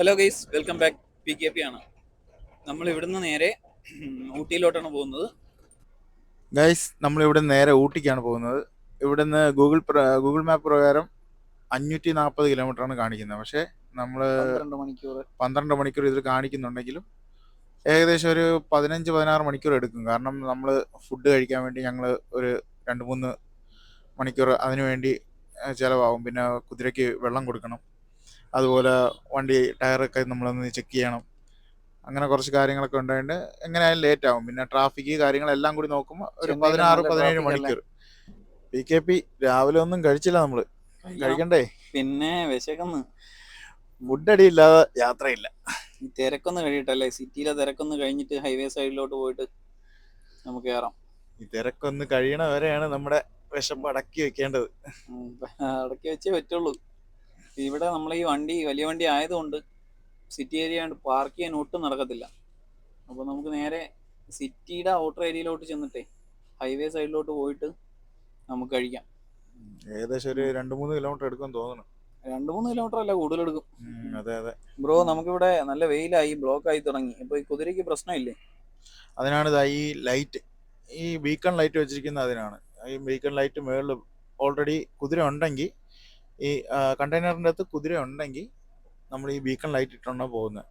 Hello guys welcome back P K P ആണ്. നമ്മൾ ഇവിടുന്ന് നേരെ ഊട്ടിയിലോട്ടാണ് പോകുന്നത്. ഗൈസ് നമ്മൾ ഇവിടെ നേരെ ഊട്ടിക്കാണ് പോകുന്നത്. ഇവിടുന്ന് ഗൂഗിൾ ഗൂഗിൾ മാപ്പ് പ്രകാരം അഞ്ഞൂറ്റി നാൽപ്പത് കിലോമീറ്റർ ആണ് കാണിക്കുന്നത്. പക്ഷേ നമ്മൾ പന്ത്രണ്ട് മണിക്കൂർ. പന്ത്രണ്ട് മണിക്കൂർ ഇതിൽ കാണിക്കുന്നുണ്ടെങ്കിലും ഏകദേശം ഒരു പതിനഞ്ച് പതിനാറ് മണിക്കൂർ എടുക്കും. കാരണം നമ്മൾ ഫുഡ് കഴിക്കാൻ വേണ്ടി ഞങ്ങൾ ഒരു രണ്ട് മൂന്ന് മണിക്കൂർ അതിനു വേണ്ടി ചിലവാകും. പിന്നെ കുതിരയ്ക്ക് വെള്ളം കൊടുക്കണം. അതുപോലെ വണ്ടി ടയറൊക്കെ നമ്മളൊന്ന് ചെക്ക് ചെയ്യണം. അങ്ങനെ കുറച്ച് കാര്യങ്ങളൊക്കെ ഉണ്ടായിട്ട് എങ്ങനെയായാലും ലേറ്റ് ആവും. പിന്നെ ട്രാഫിക് കാര്യങ്ങളെല്ലാം കൂടി നോക്കുമ്പോൾ ഒരു പതിനാറ് പതിനേഴ് മണിക്കൂർ പി കെ പി രാവിലെ ഒന്നും കഴിച്ചില്ല നമ്മൾ. കഴിക്കണ്ടേ? പിന്നെ വിശക്കുന്നു. ഫുഡ് അടിയില്ലാതെ യാത്രയില്ല. ഈ തിരക്കൊന്ന് കഴിയട്ടല്ലേ? സിറ്റിയിലെ തിരക്കൊന്ന് കഴിഞ്ഞിട്ട് ഹൈവേ സൈഡിലോട്ട് പോയിട്ട് നമുക്ക് കയറാം ഈ തിരക്കൊന്ന് കഴിയണ വരെയാണ് നമ്മുടെ വിശപ്പ് അടക്കി വെക്കേണ്ടത്. അടക്കി വെച്ചേ പറ്റുള്ളൂ. ഇവിടെ നമ്മൾ ഈ വണ്ടി വലിയ വണ്ടി ആയതുകൊണ്ട് സിറ്റി ഏരിയ കൊണ്ട് പാർക്ക് ചെയ്യാൻ ഒട്ടും നടക്കത്തില്ല. അപ്പോൾ നമുക്ക് നേരെ സിറ്റിയുടെ ഔട്ടർ ഏരിയയിലോട്ട് ചെന്നിട്ടേ ഹൈവേ സൈഡിലോട്ട് പോയിട്ട് നമുക്ക് കഴിക്കാം. ഏകദേശം ഒരു രണ്ട് മൂന്ന് കിലോമീറ്റർ എടുക്കും തോന്നുന്നു. രണ്ട് മൂന്ന് കിലോമീറ്റർ അല്ല കൂടുതൽ എടുക്കും. അതെ അതെ. ബ്രോ നമുക്കിവിടെ നല്ല വെയിലായി ബ്ലോക്ക് ആയി തുടങ്ങി. ഇപ്പൊ ഈ കുതിരയ്ക്ക് പ്രശ്നമില്ലേ? അതിനാണ് ഈ ലൈറ്റ് ഈ ബീക്കൺ ലൈറ്റ് വെച്ചിരിക്കുന്ന അതിനാണ്. ഈ ബീക്കൺ ലൈറ്റ് മുകളിൽ ഓൾറെഡി കുതിര ഉണ്ടെങ്കിൽ ഈ കണ്ടെയ്നറിന്റെ അകത്ത് കുതിര ഉണ്ടെങ്കിൽ നമ്മൾ ഈ ബീക്കൺ ലൈറ്റ് ഇട്ടുണ്ടോ പോകുന്നത്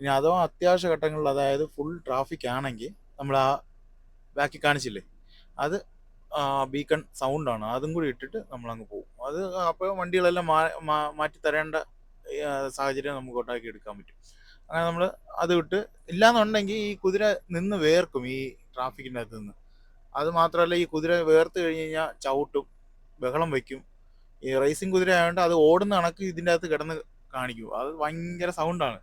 ഇനി അഥവാ അത്യാവശ്യ ഘട്ടങ്ങളിൽ അതായത് ഫുൾ ട്രാഫിക് ആണെങ്കിൽ നമ്മൾ ആ ബാക്കി കാണിച്ചില്ലേ? അത് ബീക്കൺ സൗണ്ടാണ് അതും കൂടി ഇട്ടിട്ട് നമ്മൾ അങ്ങ് പോകും. അത് അപ്പോൾ വണ്ടികളെല്ലാം മാറ്റി തരേണ്ട സാഹചര്യം നമുക്ക് ഉണ്ടാക്കി എടുക്കാൻ പറ്റും. അങ്ങനെ നമ്മൾ അത് വിട്ട് ഇല്ലാന്നുണ്ടെങ്കിൽ ഈ കുതിര നിന്ന് വേർക്കും ഈ ട്രാഫിക്കിന്റെ അകത്ത് നിന്ന്. അത് മാത്രമല്ല ഈ കുതിര വേർത്ത് കഴിഞ്ഞ് കഴിഞ്ഞാൽ ചവിട്ടും ബഹളം വയ്ക്കും ഈ റേസിംഗ് കുതിര ആയതുകൊണ്ട് അത് ഓടുന്ന കണക്ക് ഇതിന്റെ അകത്ത് കിടന്ന് കാണിക്കും. അത് ഭയങ്കര സൗണ്ടാണ്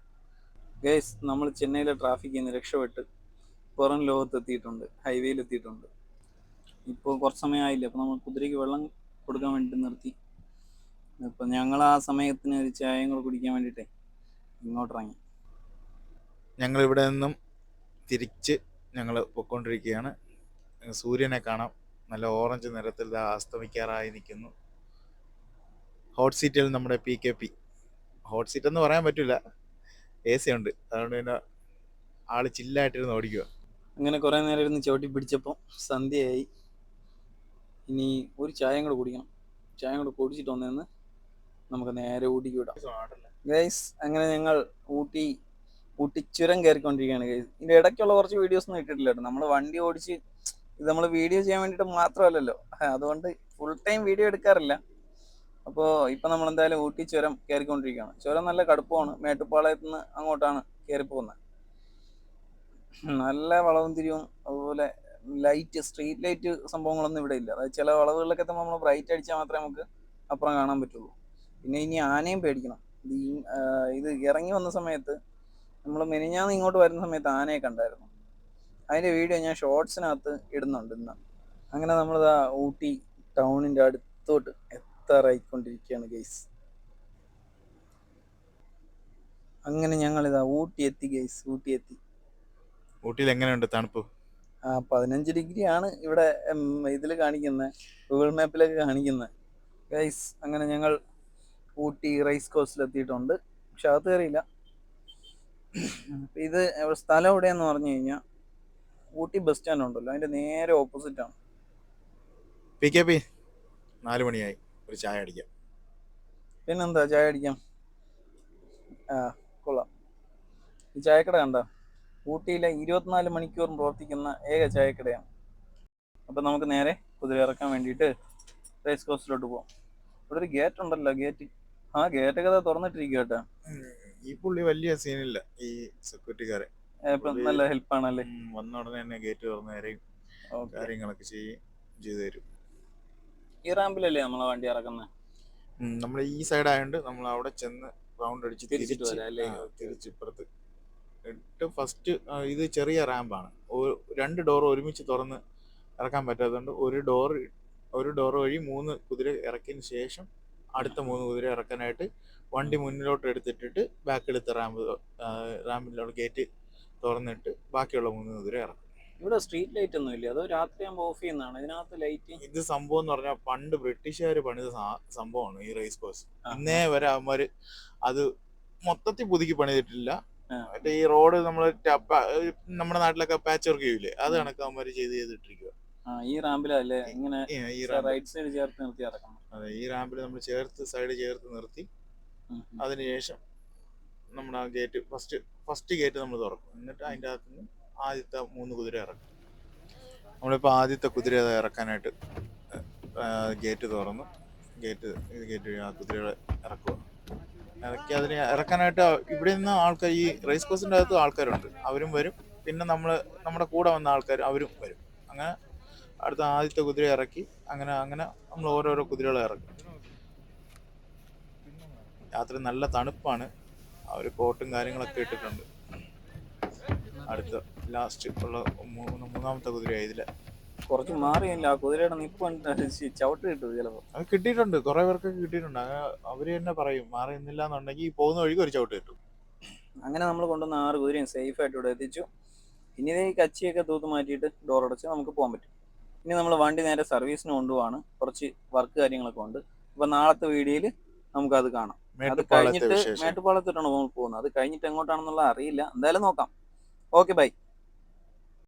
ഗൈസ് നമ്മൾ ചെന്നൈയിലെ ട്രാഫിക്കിൽ നിന്ന് രക്ഷപ്പെട്ട് പുറം ലോകത്ത് എത്തിയിട്ടുണ്ട് ഹൈവേയിൽ എത്തിയിട്ടുണ്ട് ഇപ്പോൾ കുറച്ച് സമയമായില്ല? അപ്പോൾ നമ്മൾ കുതിരയ്ക്ക് വെള്ളം കൊടുക്കാൻ വേണ്ടിയിട്ട് നിർത്തി. അപ്പം ഞങ്ങൾ ആ സമയത്തിന് ഒരു ചായയും കൂടെ കുടിക്കാൻ വേണ്ടിയിട്ടേ ഇങ്ങോട്ട് ഇറങ്ങി ഞങ്ങൾ ഇവിടെ നിന്നും തിരിച്ച് ഞങ്ങൾ പൊയ്ക്കൊണ്ടിരിക്കുകയാണ് സൂര്യനെ കാണാം. നല്ല ഓറഞ്ച് നിറത്തിൽ അസ്തമിക്കാറായി നിൽക്കുന്നു. ഹോട്ട് സീറ്റിൽ നമ്മുടെ P K P hot seat എന്ന് പറയാൻ പറ്റില്ല എ സി ഉണ്ട്. അതുകൊണ്ട് പിന്നെ ആൾ ചില്ലായിട്ടിരുന്ന് ഓടിക്കുക അങ്ങനെ കുറേ നേരം ഇരുന്ന് ചവിട്ടി പിടിച്ചപ്പോൾ സന്ധ്യയായി. ഇനി ഒരു ചായയും കൂടെ കുടിക്കണം. ചായയും കൂടെ കുടിച്ചിട്ട് വന്നേന്ന് നമുക്ക് നേരെ ഊട്ടിക്ക് വിടാം. ഗൈസ് അങ്ങനെ ഞങ്ങൾ ഊട്ടി ഊട്ടി ചുരം കയറിക്കൊണ്ടിരിക്കുകയാണ് ഗൈസ് ഇതിന്റെ ഇടയ്ക്കുള്ള കുറച്ച് വീഡിയോസ് ഒന്നും ഇട്ടിട്ടില്ല കേട്ടോ. നമ്മൾ വണ്ടി ഓടിച്ച് ഇത് നമ്മൾ വീഡിയോ ചെയ്യാൻ വേണ്ടിയിട്ട് മാത്രമല്ലല്ലോ. അതുകൊണ്ട് ഫുൾ ടൈം വീഡിയോ എടുക്കാറില്ല. അപ്പോൾ ഇപ്പം നമ്മൾ എന്തായാലും ഊട്ടി ചുരം കയറിക്കൊണ്ടിരിക്കുകയാണ് ചുരം നല്ല കടുപ്പമാണ്. മേട്ടുപ്പാളയത്ത് നിന്ന് അങ്ങോട്ടാണ് കയറി പോകുന്നത് നല്ല വളവും തിരിവും അതുപോലെ ലൈറ്റ് സ്ട്രീറ്റ് ലൈറ്റ് സംഭവങ്ങളൊന്നും ഇവിടെ ഇല്ല. അതായത് ചില വളവുകളിലൊക്കെ നമ്മൾ ബ്രൈറ്റ് അടിച്ചാൽ മാത്രമേ നമുക്ക് അപ്പുറം കാണാൻ പറ്റുള്ളൂ. പിന്നെ ഇനി ആനയും പേടിക്കണം. ഇത് ഇറങ്ങി വന്ന സമയത്ത് നമ്മൾ മെനിഞ്ഞാന്ന് ഇങ്ങോട്ട് വരുന്ന സമയത്ത് ആനയെ കണ്ടായിരുന്നു. അതിന്റെ വീഡിയോ ഞാൻ ഷോർട്സിനകത്ത് ഇടുന്നുണ്ട് ഇന്ന്. അങ്ങനെ നമ്മളിതാ ഊട്ടി ടൗണിന്റെ അടുത്തോട്ട് എത്താറായിക്കൊണ്ടിരിക്കുകയാണ് ഗൈസ് അങ്ങനെ ഞങ്ങളിതാ ഊട്ടി എത്തി ഗൈസ് ഊട്ടി എത്തി ഊട്ടിയിൽ എങ്ങനെയുണ്ട് തണുപ്പ്? ആ പതിനഞ്ച് ഡിഗ്രി ആണ് ഇവിടെ ഇതിൽ കാണിക്കുന്നത് ഗൂഗിൾ മാപ്പിലൊക്കെ കാണിക്കുന്നത് ഗൈസ് അങ്ങനെ ഞങ്ങൾ ഊട്ടി റൈസ് കോഴ്സിലെത്തിയിട്ടുണ്ട് എത്തിയിട്ടുണ്ട്. പക്ഷെ അത് കയറിയില്ല ഇത് സ്ഥലം എവിടെയെന്ന് പറഞ്ഞു കഴിഞ്ഞാൽ ഊട്ടി ബസ് സ്റ്റാൻഡ് ഉണ്ടല്ലോ അതിന്റെ നേരെ ഓപ്പോസിറ്റ് ആണ് പി കെ പി നാല് മണിയായി. ഒരു ചായ അടിക്കാം. പിന്നെന്താ ചായ അടിക്കാം? ആ കൊള്ളാം. ഈ ചായക്കട കണ്ട? ഊട്ടിയിലെ ഇരുപത്തിനാല് മണിക്കൂറും പ്രവർത്തിക്കുന്ന ഏക ചായക്കടയാണ്. അപ്പം നമുക്ക് നേരെ കുതിര ഇറക്കാൻ വേണ്ടിയിട്ട് റേസ് കോസ്റ്റിലോട്ട് പോവാം. ഇവിടെ ഒരു ഗേറ്റ് ഉണ്ടല്ലോ ഗേറ്റ് ആ ഗേറ്റ് ഒക്കെ തുറന്നിട്ടിരിക്കും കേട്ടോ. ഈ പുള്ളി വലിയ സീനില്ല ഈ സെക്യൂരിറ്റിക്കാരെ നല്ല ഹെൽപ്പാണല്ലേ ആണല്ലേ? വന്ന ഉടനെ തന്നെ ഗേറ്റ് തുറന്നു കാര്യങ്ങളൊക്കെ ചെയ്യും ചെയ്തു തരും. ഈ റാമ്പിലല്ലേ നമ്മളെ വണ്ടി ഇറക്കുന്നത് നമ്മൾ ഈ സൈഡ് ആയതുകൊണ്ട് നമ്മൾ അവിടെ ചെന്ന് റൗണ്ട് അടിച്ച് തിരിച്ചിട്ട് തിരിച്ച് ഇപ്പുറത്ത്. എന്നിട്ട് ഫസ്റ്റ് ഇത് ചെറിയ റാമ്പാണ്. രണ്ട് ഡോർ ഒരുമിച്ച് തുറന്ന് ഇറക്കാൻ പറ്റാത്തതുകൊണ്ട് ഒരു ഡോർ ഒരു ഡോർ വഴി മൂന്ന് കുതിര ഇറക്കിയതിന് ശേഷം അടുത്ത മൂന്ന് കുതിര ഇറക്കാനായിട്ട് വണ്ടി മുന്നിലോട്ട് എടുത്തിട്ടിട്ട് ബാക്കിലത്തെ റാമ്പ് റാമ്പിലുള്ള ഗേറ്റ് തുറന്നിട്ട് ബാക്കിയുള്ള മൂന്ന് കുതിര ഇറക്കും. ഇവിടെ സ്ട്രീറ്റ് ലൈറ്റ് ഒന്നും ഇല്ല. അതോ രാത്രി ആകുമ്പോൾ ഓഫ് ചെയ്യുന്നതാണ്? ഇതിനകത്ത് ലൈറ്റ് ഇത് സംഭവം എന്ന് പറഞ്ഞാൽ പണ്ട് ബ്രിട്ടീഷുകാർ പണിത സംഭവമാണ് ഈ റേസ് കോഴ്സ്. ഇന്നേ വരെ അവന്മാര് അത് മൊത്തത്തിൽ പുതുക്കി പണിതിട്ടില്ല. മറ്റേ ഈ റോഡ് നമ്മൾ നമ്മുടെ നാട്ടിലൊക്കെ പാച്ച് വർക്ക് ചെയ്യൂലേ? അത് കണക്ക് അവന്മാര് ചെയ്ത് ചെയ്തിട്ടിരിക്കുക ഈ റാമ്പിലല്ലേ ഇങ്ങനെ റൈറ്റ് സൈഡ് ചേർത്ത് നിർത്തി ഇറക്കണം അതെ ഈ റാമ്പിൽ നമ്മൾ ചേർത്ത് സൈഡ് ചേർത്ത് നിർത്തി. അതിനുശേഷം നമ്മുടെ ആ ഗേറ്റ് ഫസ്റ്റ് ഫസ്റ്റ് ഗേറ്റ് നമ്മൾ തുറക്കും. എന്നിട്ട് അതിന്റെ അകത്ത് നിന്ന് ആദ്യത്തെ മൂന്ന് കുതിര ഇറക്കും. നമ്മളിപ്പോൾ ആദ്യത്തെ കുതിര ഇറക്കാനായിട്ട് ഗേറ്റ് തുറന്നു. ഗേറ്റ് ഗേറ്റ് വഴി ആ കുതിരകളെ ഇറക്കുക ഇറക്കി അതിന് ഇറക്കാനായിട്ട് ഇവിടെ നിന്ന് ആൾക്കാർ ഈ റേസ് കോഴ്സിന്റെ അകത്ത് ആൾക്കാരുണ്ട്. അവരും വരും. പിന്നെ നമ്മൾ നമ്മുടെ കൂടെ വന്ന ആൾക്കാർ അവരും വരും. അങ്ങനെ അടുത്ത ആദ്യത്തെ കുതിര ഇറക്കി അങ്ങനെ അങ്ങനെ നമ്മൾ ഓരോരോ കുതിരകളെ ഇറക്കും. രാത്രി നല്ല തണുപ്പാണ്. അവർ കോട്ടും കാര്യങ്ങളൊക്കെ ഇട്ടിട്ടുണ്ട്. അടുത്ത ലാസ്റ്റ് ഉള്ള മൂന്ന് മൂന്നാമത്തെ കുതിരയായി ഇതിൽ കുറച്ച് മാറിയില്ല. ആ കുതിരയുടെ നിപ്പ് ചവിട്ട് കിട്ടും ചിലപ്പോ. അത് കിട്ടിയിട്ടുണ്ട്. കുറെ പേർക്കൊക്കെ കിട്ടിയിട്ടുണ്ട്. അങ്ങനെ അവർ തന്നെ പറയും മാറിയുന്നില്ല എന്നുണ്ടെങ്കിൽ പോകുന്ന വഴിക്ക് ഒരു ചവിട്ട് കിട്ടും. അങ്ങനെ നമ്മൾ കൊണ്ടുവന്ന ആറ് കുതിരയും സേഫ് ആയിട്ട് ഇവിടെ എത്തിച്ചു. ഇനി ഈ കച്ചിയൊക്കെ തൂത്ത് മാറ്റിയിട്ട് ഡോർ അടച്ച് നമുക്ക് പോകാൻ പറ്റും. ഇനി നമ്മൾ വണ്ടി നേരെ സർവീസിന് കൊണ്ടുപോവാണ്. കുറച്ച് വർക്ക് കാര്യങ്ങളൊക്കെ ഉണ്ട്. അപ്പൊ നാളത്തെ വീഡിയോയിൽ നമുക്കത് കാണാം. അത് കഴിഞ്ഞിട്ട് മേട്ടുപാളത്തിട്ടാണ് മേട്ടുപ്പാളത്തിട്ടാണ് നമ്മൾ പോകുന്നത്? അത് കഴിഞ്ഞിട്ട് എങ്ങോട്ടാണെന്നുള്ള അറിയില്ല. എന്തായാലും നോക്കാം. Okay bye